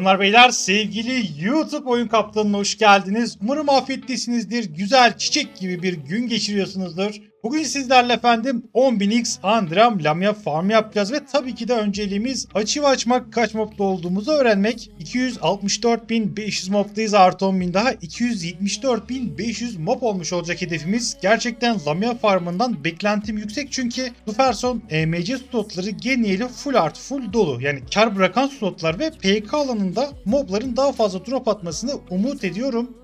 Hanımlar beyler sevgili YouTube oyun kaptanına hoş geldiniz. Umarım afiyettesinizdir. Güzel çiçek gibi bir gün geçiriyorsunuzdur. Bugün sizlerle efendim 10.000x Andram Lamia Farm yapacağız ve tabii ki de önceliğimiz açı açmak kaç mobda olduğumuzu öğrenmek. 264.500 mobdayız artı 10.000 daha 274.500 mob olmuş olacak hedefimiz. Gerçekten Lamia Farm'ından beklentim yüksek çünkü bu person EMC slotları geneli full artı full dolu. Yani kar bırakan slotlar ve PK alanında mobların daha fazla drop atmasını umut ediyorum.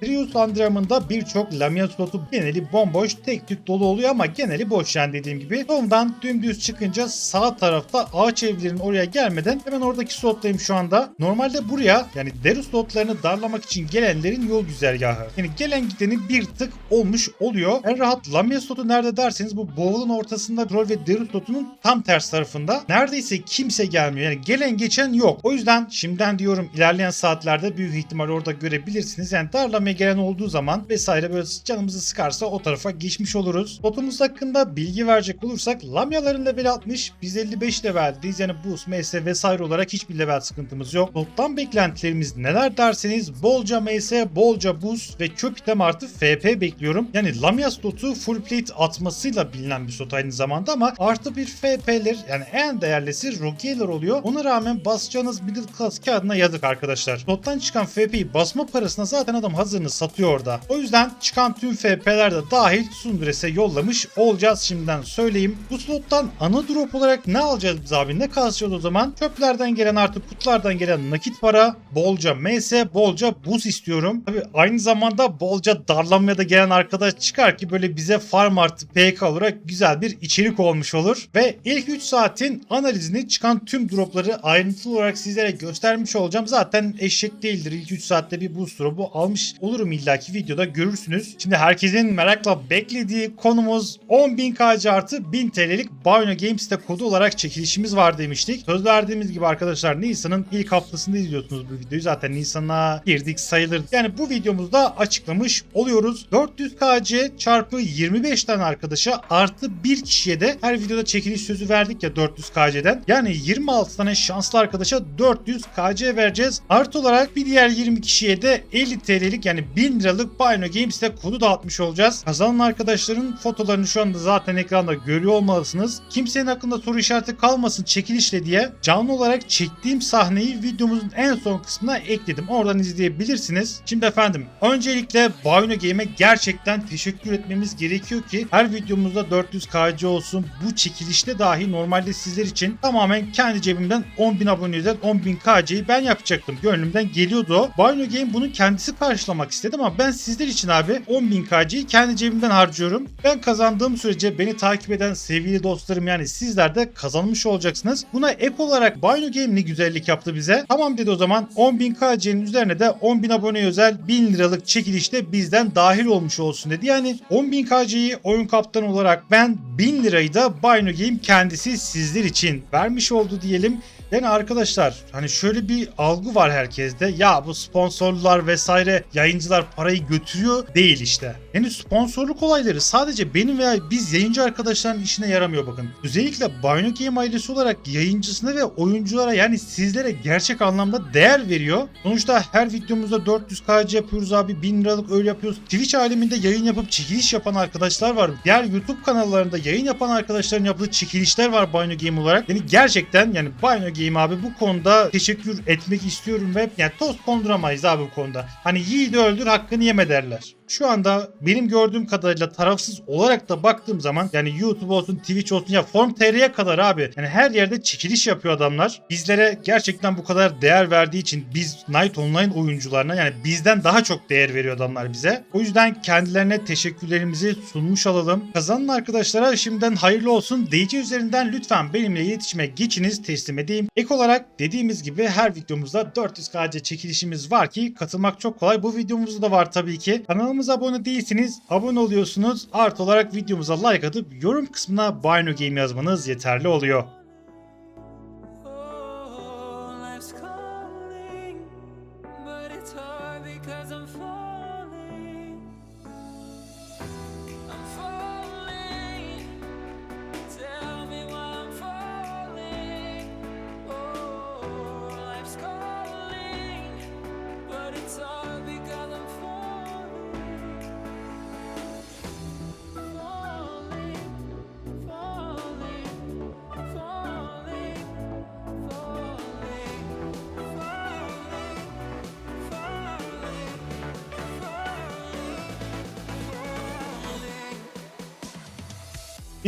Trius Andram'ında birçok Lamia slotu geneli bomboş tek tük dolu oluyor ama geneli boş yani dediğim gibi. Sondan dümdüz çıkınca sağ tarafta ağaç evlerin oraya gelmeden hemen oradaki slottayım şu anda. Normalde buraya yani deru slotlarını darlamak için gelenlerin yol güzergahı. Yani gelen gideni bir tık olmuş oluyor. En rahat Lamia slotu nerede derseniz bu Bowl'un ortasında rol ve deru slotunun tam ters tarafında. Neredeyse kimse gelmiyor. Yani gelen geçen yok. O yüzden şimdiden diyorum ilerleyen saatlerde büyük ihtimal orada görebilirsiniz. Yani darlamaya gelen olduğu zaman vesaire böyle canımızı sıkarsa o tarafa geçmiş oluruz. Botumuz hakkında bilgi verecek olursak Lamyaların level 60, biz 55 leveldeyiz. Yani boost, MS vesaire olarak hiçbir level sıkıntımız yok. Bottan beklentilerimiz neler derseniz bolca MS, bolca boost ve çöp item artı FP bekliyorum. Yani Lamia slotu full plate atmasıyla bilinen bir slot aynı zamanda ama artı bir FP'ler yani en değerlisi Rogue'ler oluyor. Ona rağmen basacağınız middle class kağıdına yazık arkadaşlar. Slottan çıkan FP'yi basma parasına zaten adam hazırını satıyor orada. O yüzden çıkan tüm FP'ler de dahil Sundres'e yollamış olacağız şimdiden söyleyeyim. Bu slottan ana drop olarak ne alacağız biz abi? Ne kasacağız o zaman? Çöplerden gelen artık kutulardan gelen nakit para, bolca MS, bolca buz istiyorum. Tabi aynı zamanda bolca darlanmaya da gelen arkadaş çıkar ki böyle bize farm artı PK olarak güzel bir içerik olmuş olur. Ve ilk 3 saatin analizini çıkan tüm dropları ayrıntılı olarak sizlere göstermiş olacağım. Zaten eşek değildir. İlk 3 saatte bir boost drop'u almış olurum illaki videoda görürsünüz. Şimdi herkesin merakla beklediği konumuz 10.000 KC artı 1000 TL'lik Bino Games'te kodu olarak çekilişimiz var demiştik. Söz verdiğimiz gibi arkadaşlar Nisan'ın ilk haftasında izliyorsunuz bu videoyu. Zaten Nisan'a girdik sayılır. Yani bu videomuzda açıklamış oluyoruz. 400 KC çarpı 25 tane arkadaşa artı bir kişiye de her videoda çekiliş sözü verdik ya 400 KC'den. Yani 26 tane şanslı arkadaşa 400 KC vereceğiz. Artı olarak bir diğer 20 kişiye de 50 TL'lik yani 1000 liralık Bino Games'te kodu dağıtmış olacağız. Kazanan arkadaşların fotolarını şu anda zaten ekranda görüyor olmalısınız. Kimsenin aklında soru işareti kalmasın çekilişle diye canlı olarak çektiğim sahneyi videomuzun en son kısmına ekledim. Oradan izleyebilirsiniz. Şimdi efendim öncelikle Bino Game'e gerçekten teşekkür etmemiz gerekiyor ki her videomuzda 400 KC olsun bu çekilişte dahi normalde sizler için tamamen kendi cebimden 10.000 abone özel 10.000 KC'yi ben yapacaktım. Gönlümden geliyordu o. Bino Game bunu kendisi karşılamak istedi ama ben sizler için abi 10.000 KC'yi kendi cebimden harcıyorum. Ben kazandığım sürece beni takip eden sevgili dostlarım yani sizler de kazanmış olacaksınız. Buna ek olarak Bino Game ne güzellik yaptı bize. Tamam dedi o zaman 10.000 KC'nin üzerine de 10.000 abone özel 1000 liralık çekilişte bizden dahil olmuş olsun dedi. Yani 10.000 KC'yi oyun kaptanı olarak ben 1000 lirayı da Bino Game kendisi sizler için vermiş oldu diyelim. Yani arkadaşlar hani şöyle bir algı var herkeste. Ya bu sponsorlar vesaire yayıncılar parayı götürüyor değil işte. Yani sponsorluk olayları sadece benim veya biz yayıncı arkadaşların işine yaramıyor bakın. Özellikle Bino Game ailesi olarak yayıncısına ve oyunculara yani sizlere gerçek anlamda değer veriyor. Sonuçta her videomuzda 400 KC yapıyoruz abi 1000 liralık öyle yapıyoruz. Twitch aleminde yayın yapıp çekiliş yapan arkadaşlar var. Diğer YouTube kanallarında yayın yapan arkadaşların yaptığı çekilişler var Bino Game olarak. Yani gerçekten yani Bino Game abi bu konuda teşekkür etmek istiyorum ve yani toz konduramayız abi bu konuda. Hani yiğidi öldür hakkını yeme derler şu anda benim gördüğüm kadarıyla tarafsız olarak da baktığım zaman yani YouTube olsun Twitch olsun ya Form.tr'ye kadar abi yani her yerde çekiliş yapıyor adamlar. Bizlere gerçekten bu kadar değer verdiği için biz Night Online oyuncularına yani bizden daha çok değer veriyor adamlar bize. O yüzden kendilerine teşekkürlerimizi sunmuş alalım. Kazanan arkadaşlara şimdiden hayırlı olsun. DC üzerinden lütfen benimle iletişime geçiniz teslim edeyim. Ek olarak dediğimiz gibi her videomuzda 400 KC çekilişimiz var ki katılmak çok kolay. Bu videomuzda da var tabii ki. Kanalımız Kanalımıza abone değilsiniz. Abone oluyorsunuz. Artı olarak videomuza like atıp yorum kısmına Bino Game yazmanız yeterli oluyor.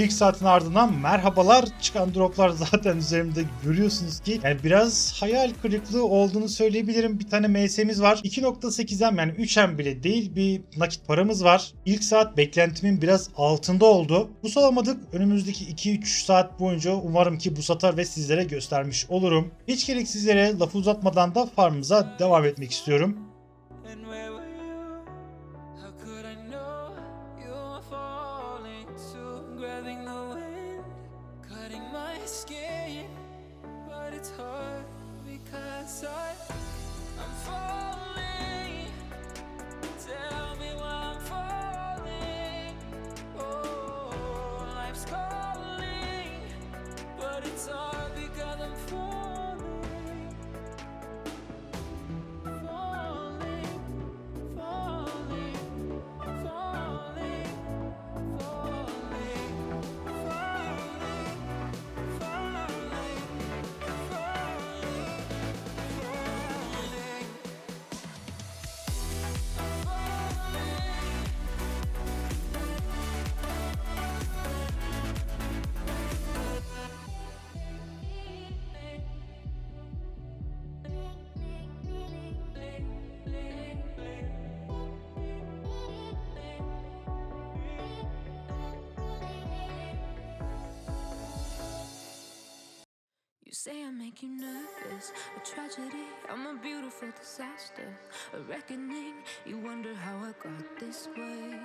İlk saatin ardından merhabalar çıkan droplar zaten üzerimde görüyorsunuz ki yani biraz hayal kırıklığı olduğunu söyleyebilirim. Bir tane MS'miz var. 2.8M yani 3M bile değil bir nakit paramız var. İlk saat beklentimin biraz altında oldu. Bu salamadık. Önümüzdeki 2-3 saat boyunca umarım ki bu satar ve sizlere göstermiş olurum. Hiç gerek sizlere lafı uzatmadan da farmımıza devam etmek istiyorum. Make you nervous, a tragedy. I'm a beautiful disaster, a reckoning. You wonder how I got this way.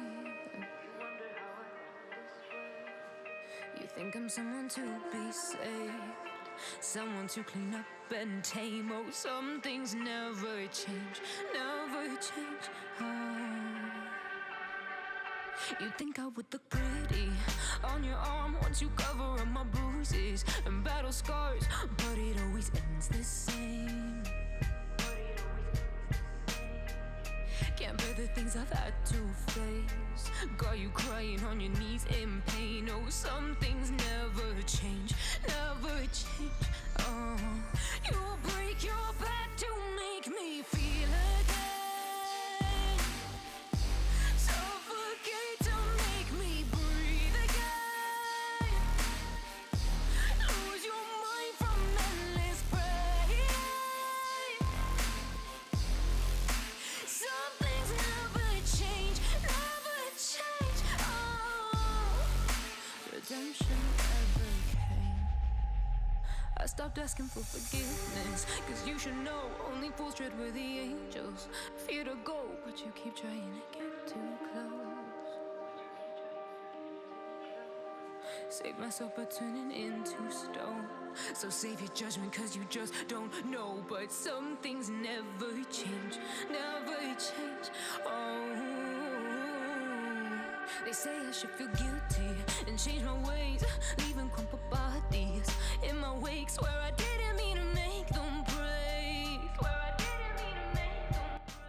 You think I'm someone to be saved, someone to clean up and tame. Oh, some things never change, never change. Oh. You think I would look pretty on your arm once you cover up my bruises and battle scars, but it always ends the same. Can't bear the things I've had to face. Got you crying on your knees in pain. Oh, some things never change, never change. Oh, you break your back to make me feel. Stopped asking for forgiveness, cause you should know only fools tread where the angels fear to go, but you keep trying to get too close. Save myself by turning into stone. So save your judgment, cause you just don't know. But some things never change, never change. Oh, they say I should feel guilty and change my ways, leaving crumpled bodies in my wake. Swear I didn't mean to make them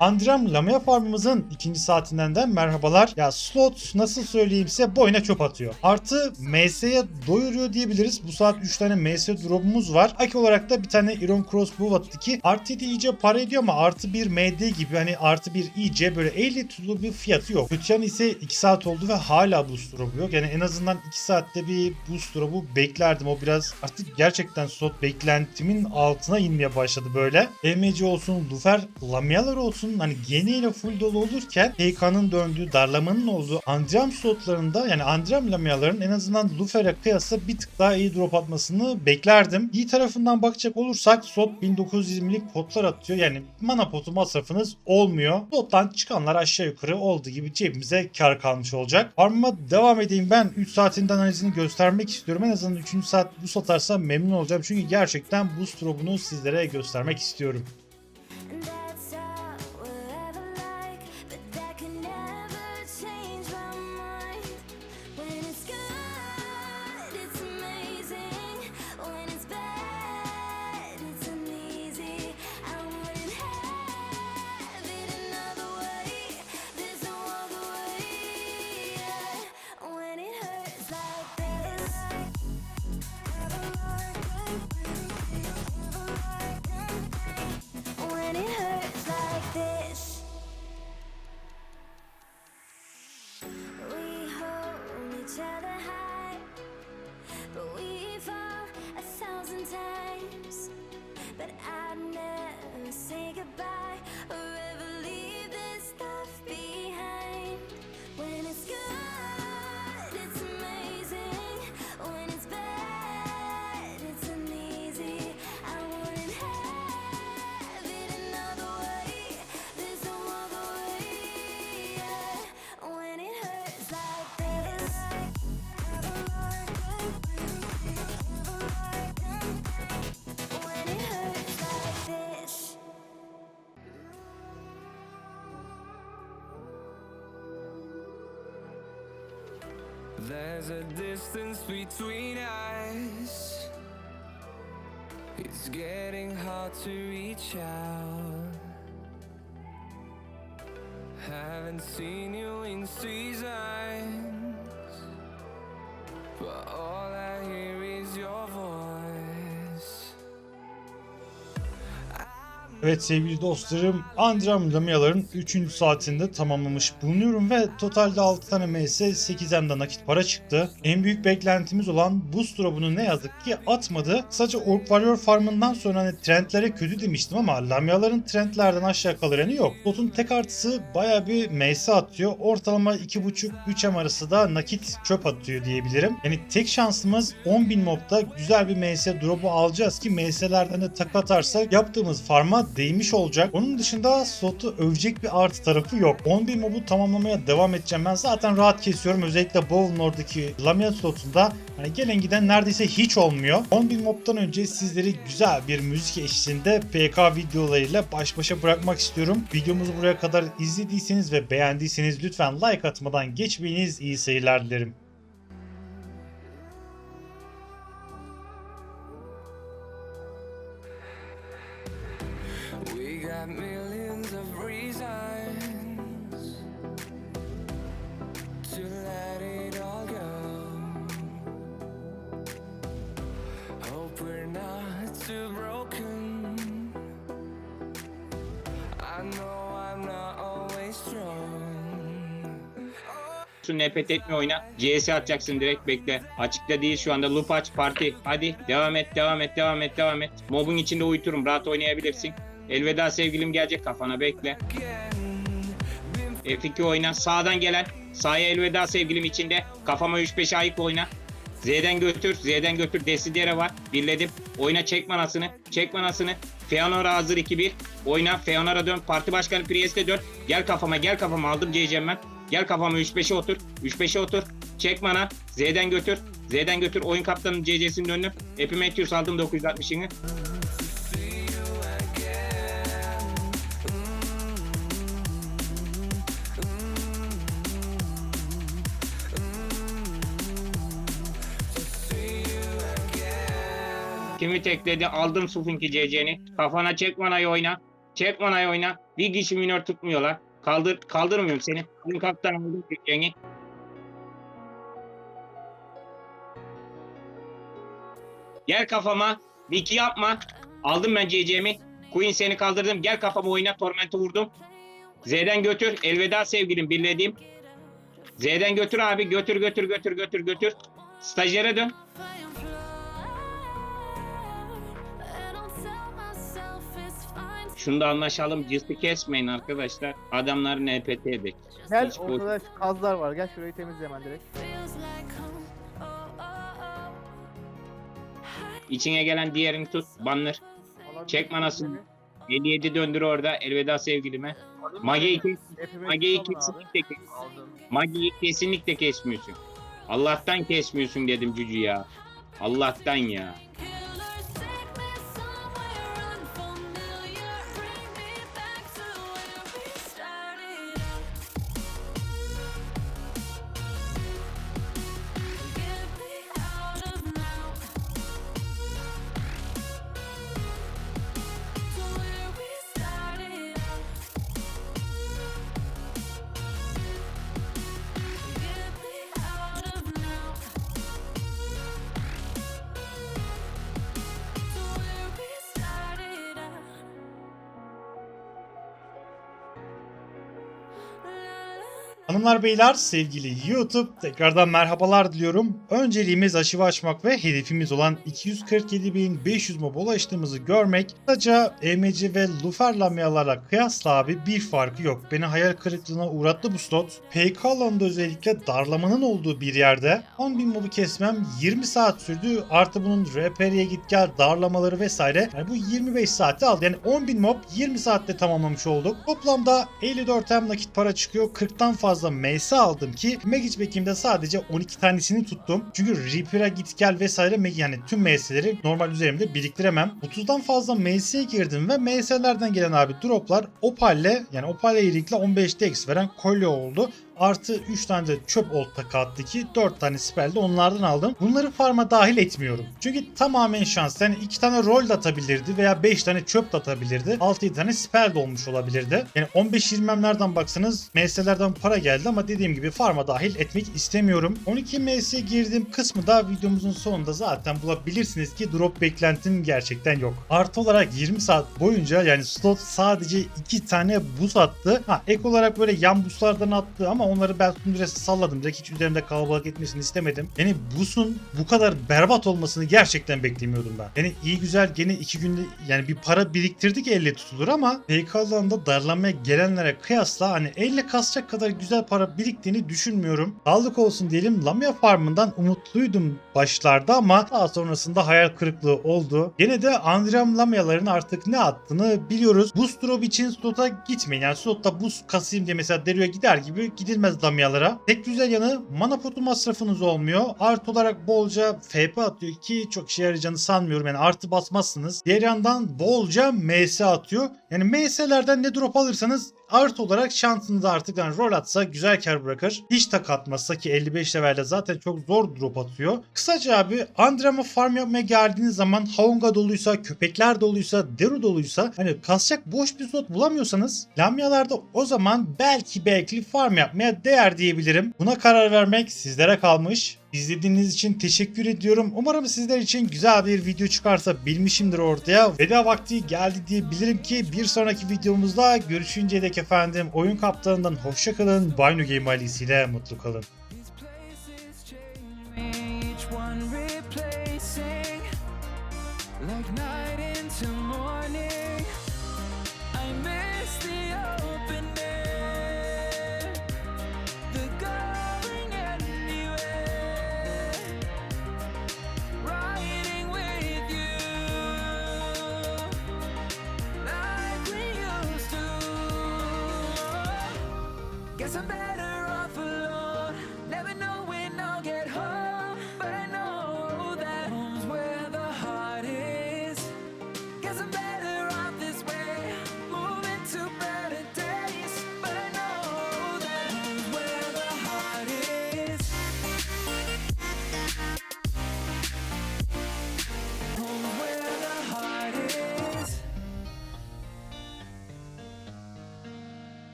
them Andram Lamia Farm'ımızın ikinci saatinden de merhabalar. Ya slot nasıl söyleyeyimse boyuna çöp atıyor. Artı MS'ye doyuruyor diyebiliriz. Bu saat 3 tane MS drop'umuz var. Aki olarak da bir tane Iron Crossbow attı ki artı 7 iyice para ediyor ama artı bir MD gibi hani artı bir iyice böyle 50 tutulu bir fiyatı yok. Kötü yanı ise 2 saat oldu ve hala boost drop'u yok. Yani en azından 2 saatte bir boost drop'u beklerdim. O biraz artık gerçekten slot beklentimin altına inmeye başladı böyle. EMC olsun, Lufer, Lamialar olsun hani geniyle full dolu olurken PK'nın döndüğü, darlamanın olduğu Andriam slotlarında yani Andriam Lamiaların en azından Lufer'e kıyasla bir tık daha iyi drop atmasını beklerdim. İyi tarafından bakacak olursak slot 1920'lik potlar atıyor. Yani mana potu masrafınız olmuyor. Slottan çıkanlar aşağı yukarı olduğu gibi cebimize kar kalmış olacak. Farmıma devam edeyim ben 3 saatin analizini göstermek istiyorum. En azından 3. saat bu satarsa memnun olacağım. Çünkü gerçekten boost drop'unu sizlere göstermek istiyorum. There's a distance between us. It's getting hard to reach out. Haven't seen you in seasons, but all Evet sevgili dostlarım Andram Lamiaların 3. saatinde tamamlamış bulunuyorum ve totalde 6 tane MS 8'den nakit para çıktı. En büyük beklentimiz olan boost drop'unu ne yazık ki atmadı. Sadece Orc Warrior farmından sonra hani trendlere kötü demiştim ama Lamiaların trendlerden aşağı kalır yok. Slot'un tek artısı baya bir MS atıyor. Ortalama 2.5-3 M arası da nakit çöp atıyor diyebilirim. Yani tek şansımız 10.000 mobda güzel bir MS drop'u alacağız ki MS'lerden de tak atarsak yaptığımız farma değmiş olacak. Onun dışında slotu övecek bir artı tarafı yok. 10.000 mobu tamamlamaya devam edeceğim. Ben zaten rahat kesiyorum. Özellikle Bowl'un oradaki Lamia slotunda hani gelen giden neredeyse hiç olmuyor. 10.000 mobdan önce sizleri güzel bir müzik eşliğinde PK videolarıyla baş başa bırakmak istiyorum. Videomuzu buraya kadar izlediyseniz ve beğendiyseniz lütfen like atmadan geçmeyiniz. İyi seyirler dilerim. We're not too broken. I know I'm not always strong. Su nefret etme oyna. CS atacaksın direkt bekle. Açıkta değil şu anda. Loop aç parti. Hadi devam et devam et devam et devam et. Mobun içinde uyuturum. Rahat oynayabilirsin. Elveda sevgilim gelecek kafana bekle. F2 oyna. Sağdan gelen. Sağa elveda sevgilim içinde. Kafama 3-5 ayık oyna. Z'den götür. Z'den götür. Desidere var. Birledim. Oyna çek manasını. Çek manasını. Feanora hazır 2-1. Oyna. Feanora dön. Parti başkanı Priest'e dön. Gel kafama gel kafama. Aldım CC'm ben. Gel kafama 3-5'e otur. 3-5'e otur. Çek mana. Z'den götür. Z'den götür. Oyun kaptanının CC'sini döndüm. Epimetheus aldım 960'ını. Kimi tekledi aldım Sufunki CC'ni. Kafana çek manayı oyna. Çek manayı oyna. Bir kişi minör tutmuyorlar. Kaldır, kaldırmıyorum seni. Oyun kaptanı aldım CC'ni. Gel kafama. Viki yapma. Aldım ben CC'mi. Queen seni kaldırdım. Gel kafama oyna. Torment'i vurdum. Z'den götür. Elveda sevgilim. Birlediğim. Z'den götür abi. Götür götür götür götür götür. Stajyere dön. Fine. Şunda anlaşalım. Cısı kesmeyin arkadaşlar. Adamlar NPT'dir. Gel Hiç boş- ortada kazlar var. Gel şurayı temizle hemen direkt. Feels like home. Oh, oh, oh. İçine gelen diğerini tut. Banner. Alan Çek bir- manasını. 57 döndür orada. Elveda sevgilime. Mage'yi kes. Hepimiz Mage'yi tutalım abi. kesinlikle kes. Mage'yi kesinlikle kesmiyorsun. Allah'tan kesmiyorsun dedim cücü ya. Allah'tan ya. Hanımlar beyler sevgili YouTube tekrardan merhabalar diliyorum. Önceliğimiz aşıva açmak ve hedefimiz olan 247.500 mob ulaştığımızı görmek. Kısaca EMC ve Lufer lamialarla kıyasla abi bir farkı yok. Beni hayal kırıklığına uğrattı bu slot. PK alanında özellikle darlamanın olduğu bir yerde 10.000 mobu kesmem 20 saat sürdü. Artı bunun RPR'ye git gel darlamaları vesaire. Yani bu 25 saati aldı. Yani 10.000 mob 20 saatte tamamlamış olduk. Toplamda 54 hem nakit para çıkıyor. 40'tan fazla MS aldım ki Magic Back'imde sadece 12 tanesini tuttum. Çünkü Reaper'a git gel vesaire yani tüm MS'leri normal üzerimde biriktiremem. 30'dan fazla MS'ye girdim ve MS'lerden gelen abi droplar Opal'le yani Opal Erik'le 15 DX veren kolye oldu. Artı 3 tane de çöp olta kattı ki 4 tane spell de onlardan aldım. Bunları farma dahil etmiyorum. Çünkü tamamen şans. Yani 2 tane roll de atabilirdi veya 5 tane çöp de atabilirdi. 6-7 tane spell de olmuş olabilirdi. Yani 15-20'lerden baksanız MS'lerden para geldi ama dediğim gibi farma dahil etmek istemiyorum. 12 MS girdiğim kısmı da videomuzun sonunda zaten bulabilirsiniz ki drop beklentim gerçekten yok. Artı olarak 20 saat boyunca yani slot sadece 2 tane buz attı. Ha ek olarak böyle yan buzlardan attı ama onları ben Sundures'e salladım. Direkt hiç üzerimde kalabalık etmesini istemedim. Yani buzun bu kadar berbat olmasını gerçekten beklemiyordum ben. Yani iyi güzel gene 2 günde yani bir para biriktirdik elle tutulur ama PK alanında darlanmaya gelenlere kıyasla hani elle kasacak kadar güzel para biriktiğini düşünmüyorum. Sağlık olsun diyelim Lamia Farm'ından umutluydum başlarda ama daha sonrasında hayal kırıklığı oldu. Gene de Andriam Lamia'ların artık ne attığını biliyoruz. Boost drop için slota gitmeyin. Yani slotta buz kasayım diye mesela Derio'ya gider gibi gidilmez Lamia'lara. Tek güzel yanı mana potu masrafınız olmuyor. Artı olarak bolca FP atıyor ki çok işe yarayacağını sanmıyorum. Yani artı basmazsınız. Diğer yandan bolca MS atıyor. Yani MS'lerden ne drop alırsanız artı olarak şansınız artık yani rol atsa güzel kar bırakır. Hiç tak atmazsa ki 55 levelde zaten çok zor drop atıyor. Kısaca abi Andrem'a farm yapmaya geldiğiniz zaman Haunga doluysa, köpekler doluysa, Deru doluysa hani kasacak boş bir slot bulamıyorsanız Lamyalarda o zaman belki belki farm yapmaya değer diyebilirim. Buna karar vermek sizlere kalmış. İzlediğiniz için teşekkür ediyorum. Umarım sizler için güzel bir video çıkarsa bilmişimdir ortaya. Veda vakti geldi diyebilirim ki bir sonraki videomuzda görüşünceye dek efendim oyun kaptanından hoşça kalın. Bino Game ailesiyle mutlu kalın.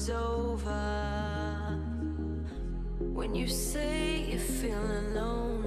Is over, when you say you feel alone.